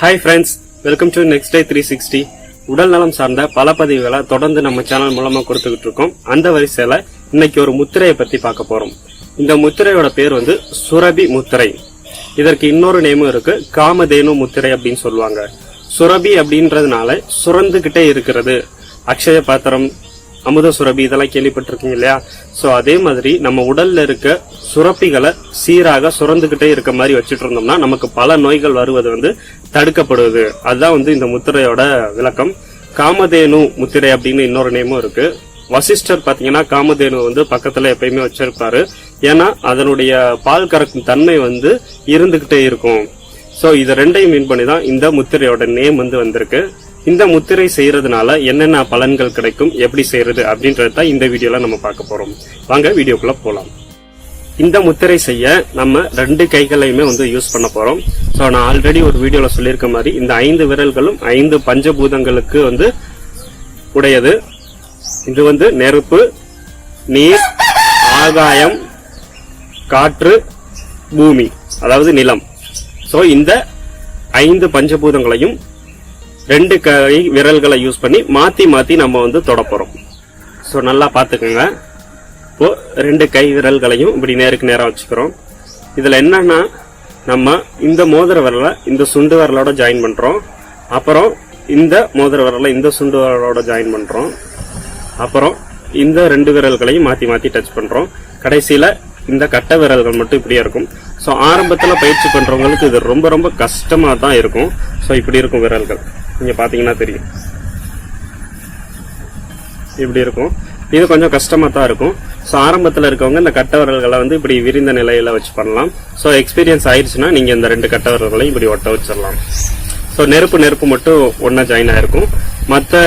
Hi friends welcome to next day three sixty உடல் நலம் சார்ந்த பல பதிவுகளை தொடர்ந்து நம்ம சேனல் மூலமா கொடுத்துக்கிட்டு இருக்கோம். அந்த வரிசையில இன்னைக்கு ஒரு முத்திரையை பத்தி பார்க்க போறோம். இந்த முத்திரையோட பேர் வந்து சுரபி முத்திரை. இதற்கு இன்னொரு நேமும் இருக்கு காமதேனு முத்திரை அப்படின்னு சொல்லுவாங்க. சுரபி அப்படின்றதுனால சுரந்துகிட்டே இருக்கிறது. அக்ஷய பாத்திரம் அமுத சுரபி இதெல்லாம் கேள்விப்பட்டிருக்கீங்க இல்லையா? ஸோ அதே மாதிரி நம்ம உடல்ல இருக்க சுரப்பிகளை சீராக சுரந்துகிட்டே இருக்க மாதிரி வச்சுட்டு இருந்தோம்னா நமக்கு பல நோய்கள் வருவது வந்து தடுக்கப்படுவது. அதுதான் வந்து இந்த முத்திரையோட விளக்கம். காமதேனு முத்திரை அப்படின்னு இன்னொரு நேமும் இருக்கு. வசிஷ்டர் பாத்தீங்கன்னா காமதேனு வந்து பக்கத்துல எப்பயுமே வச்சிருப்பாரு. ஏன்னா அதனுடைய பால் கறக்கும் தன்மை வந்து இருந்துகிட்டே இருக்கும். ஸோ இதை ரெண்டையும் மீன் பண்ணி தான் இந்த முத்திரையோட நேம் வந்து வந்திருக்கு. இந்த முத்திரை செய்யறதுனால என்னென்ன பலன்கள் கிடைக்கும் எப்படி செய்யறது அப்படின்றத தான் இந்த வீடியோல நம்ம பார்க்க போறோம். வாங்க வீடியோக்குள்ள போலாம். இந்த முத்திரை செய்ய நம்ம ரெண்டு கைகளையுமே வந்து யூஸ் பண்ண போறோம். ஸோ நான் ஆல்ரெடி ஒரு வீடியோல சொல்லியிருக்க மாதிரி இந்த ஐந்து விரல்களும் ஐந்து பஞ்சபூதங்களுக்கு வந்து உடையது. இது வந்து நெருப்பு நீர் ஆகாயம் காற்று பூமி அதாவது நிலம். ஸோ இந்த ஐந்து பஞ்சபூதங்களையும் ரெண்டு கை விரல்களை யூஸ் பண்ணி மாற்றி மாற்றி நம்ம வந்து தொடப்போகிறோம் ஸோ நல்லா பார்த்துக்கோங்க. இப்போ ரெண்டு கை விரல்களையும் இப்படி நேருக்கு நேரம் வச்சுக்கிறோம். இதில் என்னன்னா நம்ம இந்த மோதிர விரலை இந்த சுண்டு விரலோட ஜாயின் பண்ணுறோம் அப்புறம் இந்த மோதிர விரலை இந்த சுண்டு விரலோட ஜாயின் பண்ணுறோம் அப்புறம் இந்த ரெண்டு விரல்களையும் மாற்றி மாற்றி டச் பண்ணுறோம் கடைசியில் இந்த கட்டை விரல்கள் மட்டும் இப்படியே இருக்கும். ஸோ ஆரம்பத்தில் பயிற்சி பண்ணுறவங்களுக்கு இது ரொம்ப ரொம்ப கஷ்டமாக தான் இருக்கும். ஸோ இப்படி இருக்கும் விரல்கள். நீங்கள் பார்த்தீங்கன்னா தெரியும். இப்படி இருக்கும். இது கொஞ்சம் கஷ்டமாக தான் இருக்கும். ஸோ ஆரம்பத்தில் இருக்கவங்க இந்த கட்டவரல்களை வந்து இப்படி விரிந்த நிலையில் வச்சு பண்ணலாம். ஸோ எக்ஸ்பீரியன்ஸ் ஆயிடுச்சுன்னா நீங்கள் இந்த ரெண்டு கட்டவரல்களையும் இப்படி ஒட்ட வச்சிடலாம். ஸோ நெருப்பு நெருப்பு மட்டும் ஒன்றா ஜாயின் ஆகிருக்கும் மற்ற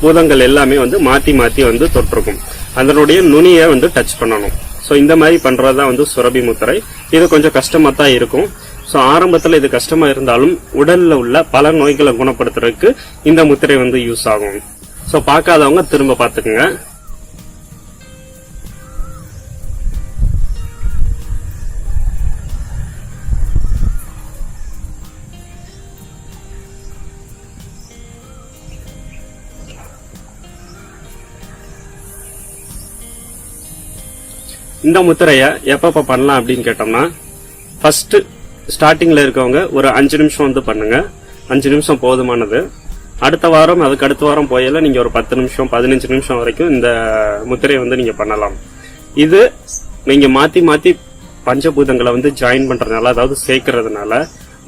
பூதங்கள் எல்லாமே வந்து மாற்றி மாற்றி வந்து தொட்டிருக்கும். அதனுடைய நுனியை வந்து டச் பண்ணணும். ஸோ இந்த மாதிரி பண்ணுறது தான் வந்து சுரபி முத்திரை. இது கொஞ்சம் கஷ்டமாக தான் இருக்கும். ஸோ ஆரம்பத்தில் இது கஷ்டமா இருந்தாலும் உடலில் உள்ள பல நோய்களை குணப்படுத்துறதுக்கு இந்த முத்திரை வந்து யூஸ் ஆகும். ஸோ பார்க்காதவங்க திரும்ப பார்த்துக்குங்க. இந்த முத்திரையை எப்பப்ப பண்ணலாம் அப்படின்னு கேட்டோம்னா ஃபர்ஸ்ட் ஸ்டார்டிங்கில் இருக்கவங்க ஒரு அஞ்சு நிமிஷம் வந்து பண்ணுங்க. அஞ்சு நிமிஷம் போதுமானது. அடுத்த வாரம் அதுக்கு அடுத்த வாரம் போயில நீங்கள் ஒரு பத்து நிமிஷம் பதினஞ்சு நிமிஷம் வரைக்கும் இந்த முத்திரையை வந்து நீங்கள் பண்ணலாம். இது நீங்கள் மாற்றி மாற்றி பஞ்சபூதங்களை வந்து ஜாயின் பண்ணுறதுனால அதாவது சேர்க்கறதுனால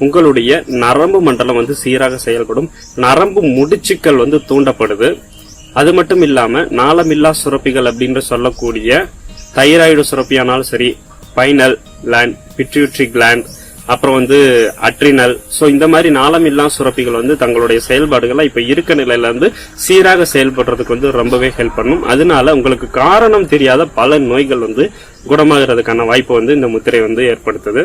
உங்களுடைய நரம்பு மண்டலம் வந்து சீராக செயல்படும். நரம்பு முடிச்சுக்கள் வந்து தூண்டப்படுது. அது மட்டும் இல்லாமல் நாளமில்லா சுரப்பிகள் அப்படின்னு சொல்லக்கூடிய தைராய்டு சுரப்பியானாலும் சரி பைனல் கிளாண்ட் பிட்யூட்ரி கிளாண்ட் அப்புறம் வந்து அட்ரினல். சோ இந்த மாதிரி நாளமில்லா சுரப்பிகள் வந்து தங்களுடைய செயல்பாடுகளை இப்ப இருக்க நிலையில இருந்து சீராக செயல்படுறதுக்கு வந்து ரொம்பவே ஹெல்ப் பண்ணும். அதனால உங்களுக்கு காரணம் தெரியாத பல நோய்கள் வந்து குணமாகிறதுக்கான வாய்ப்பு வந்து இந்த முத்திரை வந்து ஏற்படுத்துது.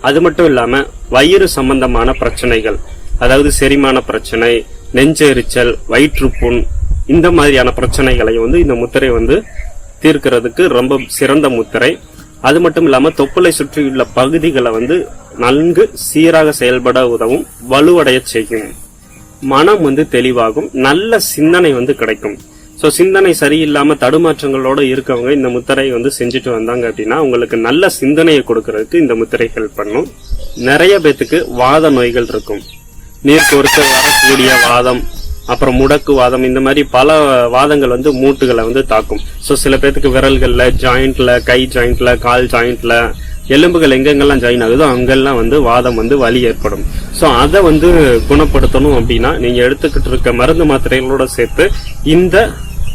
அது மட்டும் இல்லாம வயிறு சம்பந்தமான பிரச்சனைகள் அதாவது செரிமான பிரச்சனை நெஞ்செரிச்சல் வயிற்றுப்புண் இந்த மாதிரியான பிரச்சனைகளை வந்து இந்த முத்திரை வந்து தீர்க்கிறதுக்கு ரொம்ப சிறந்த முத்திரை. அது மட்டும் இல்லாம தொப்புளை சுற்றியுள்ள பகுதிகளை வந்து நன்கு சீராக செயல்பட உதவும் வலுவடைய செய்யும். மனம் வந்து தெளிவாகும் நல்ல சிந்தனை வந்து கிடைக்கும். சோ சிந்தனை சரியில்லாம தடுமாற்றங்களோட இருக்கவங்க இந்த முத்திரை வந்து செஞ்சுட்டு வந்தாங்க அப்படின்னா உங்களுக்கு நல்ல சிந்தனையை கொடுக்கறதுக்கு இந்த முத்திரை ஹெல்ப் பண்ணும். நிறைய பேத்துக்கு வாத நோய்கள் இருக்கும். நீர் கோர்த்து வரக்கூடிய வாதம் அப்புறம் முடக்கு வாதம் இந்த மாதிரி பல வாதங்கள் வந்து மூட்டுகளை வந்து தாக்கும். சோ சில பேத்துக்கு விரல்கள்ல ஜாயிண்ட்ல கை ஜாயிண்ட்ல கால் ஜாயிண்ட்ல எலும்புகள் எங்கெங்கெல்லாம் ஜாயின் ஆகுதோ அங்கெல்லாம் வந்து வாதம் வந்து வலி ஏற்படும். ஸோ அதை வந்து குணப்படுத்தணும் அப்படின்னா நீங்கள் எடுத்துக்கிட்டு இருக்க மருந்து மாத்திரைகளோட சேர்த்து இந்த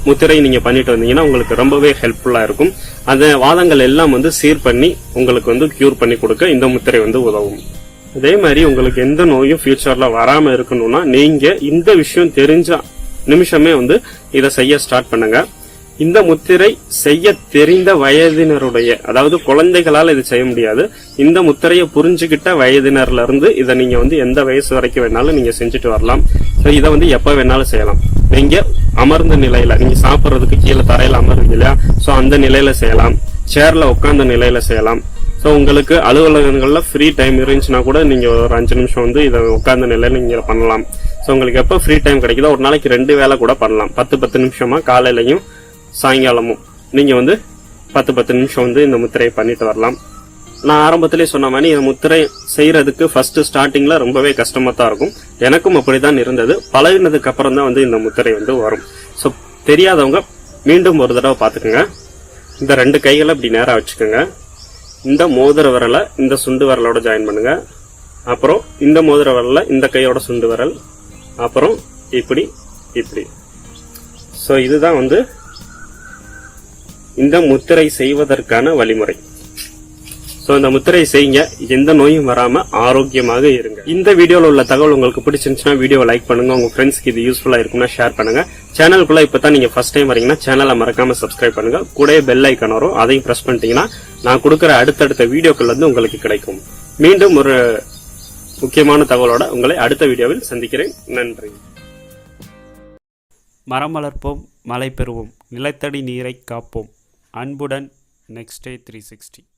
முத்திரை நீங்க பண்ணிட்டு வந்தீங்கன்னா உங்களுக்கு ரொம்பவே ஹெல்ப்ஃபுல்லா இருக்கும். அந்த வாதங்கள் எல்லாம் வந்து சீர் பண்ணி உங்களுக்கு வந்து கியூர் பண்ணி கொடுக்க இந்த முத்திரை வந்து உதவும். அதே மாதிரி உங்களுக்கு எந்த நோயும் ஃபியூச்சர்ல வராம இருக்கணும்னா நீங்க இந்த விஷயம் தெரிஞ்ச நிமிஷமே வந்து இதை செய்ய ஸ்டார்ட் பண்ணுங்க. இந்த முத்திரை செய்ய தெரிந்த வயதினருடைய அதாவது குழந்தைகளால் இது செய்ய முடியாது. இந்த முத்திரையை புரிஞ்சுக்கிட்ட வயதினர்ல இருந்து இதை நீங்க வந்து எந்த வயசு வரைக்கும் வேணாலும் நீங்க செஞ்சுட்டு வரலாம். ஸோ இதை வந்து எப்ப வேணாலும் செய்யலாம். நீங்க அமர்ந்த நிலையில நீங்க சாப்பிட்றதுக்கு கீழே தரையில அமர்றீங்க இல்லையா? ஸோ அந்த நிலையில செய்யலாம். சேர்ல உட்காந்த நிலையில செய்யலாம். ஸோ உங்களுக்கு அலுவலகங்களில் ஃப்ரீ டைம் இருந்துச்சுன்னா கூட நீங்கள் ஒரு அஞ்சு நிமிஷம் வந்து இதை உட்காந்த நிலையில் நீங்கள் பண்ணலாம். ஸோ உங்களுக்கு எப்போ ஃப்ரீ டைம் கிடைக்குதோ ஒரு நாளைக்கு ரெண்டு வேலை கூட பண்ணலாம். பத்து பத்து நிமிஷமாக காலையிலையும் சாயங்காலமும். நீங்கள் வந்து பத்து பத்து நிமிஷம் வந்து இந்த முத்திரையை பண்ணிட்டு வரலாம். நான் ஆரம்பத்திலே சொன்ன மாதிரி இந்த முத்திரை செய்யறதுக்கு ஃபர்ஸ்ட் ஸ்டார்டிங்ல ரொம்பவே கஷ்டமா தான் இருக்கும். எனக்கும் அப்படிதான் இருந்தது. பழகினதுக்கு அப்புறம் தான் வந்து இந்த முத்திரை வந்து வரும். ஸோ தெரியாதவங்க மீண்டும் ஒரு தடவை பார்த்துக்கோங்க. இந்த ரெண்டு கைகளை இப்படி நேராக வச்சுக்கோங்க. இந்த மோதிர விரலை இந்த சுண்டு விரலோட ஜாயின் பண்ணுங்க. அப்புறம் இந்த மோதிர விரலில் இந்த கையோட சுண்டு விரல். அப்புறம் இப்படி இப்படி. ஸோ இதுதான் வந்து இந்த முத்திரை செய்வதற்கான வழிமுறை. ஸோ இந்த முத்திரை செய்யுங்க. எந்த நோயும் வராம ஆரோக்கியமாக இருங்க. இந்த வீடியோவில் உள்ள தகவல் உங்களுக்கு பிடிச்சிருந்துச்சுன்னா வீடியோவை லைக் பண்ணுங்க. உங்க ஃப்ரெண்ட்ஸ்க்கு இது யூஸ்ஃபுல்லாக இருக்கும்னா ஷேர் பண்ணுங்க. சேனலுக்குள்ள இப்போ தான் நீங்க ஃபர்ஸ்ட் டைம் வரீங்கன்னா சேனலை மறக்காம சப்ஸ்கிரைப் பண்ணுங்க. கூட பெல் ஐக்கன் வரும். அதையும் ப்ரெஸ் பண்ணிட்டீங்கன்னா நான் கொடுக்குற அடுத்தடுத்த வீடியோக்கள் வந்து உங்களுக்கு கிடைக்கும். மீண்டும் ஒரு முக்கியமான தகவலோட உங்களை அடுத்த வீடியோவில் சந்திக்கிறேன். நன்றி. மரம் வளர்ப்போம் மழை பெறுவோம். நிலத்தடி நீரை காப்போம். அன்புடன் நெக்ஸ்ட் டே த்ரீ சிக்ஸ்டி.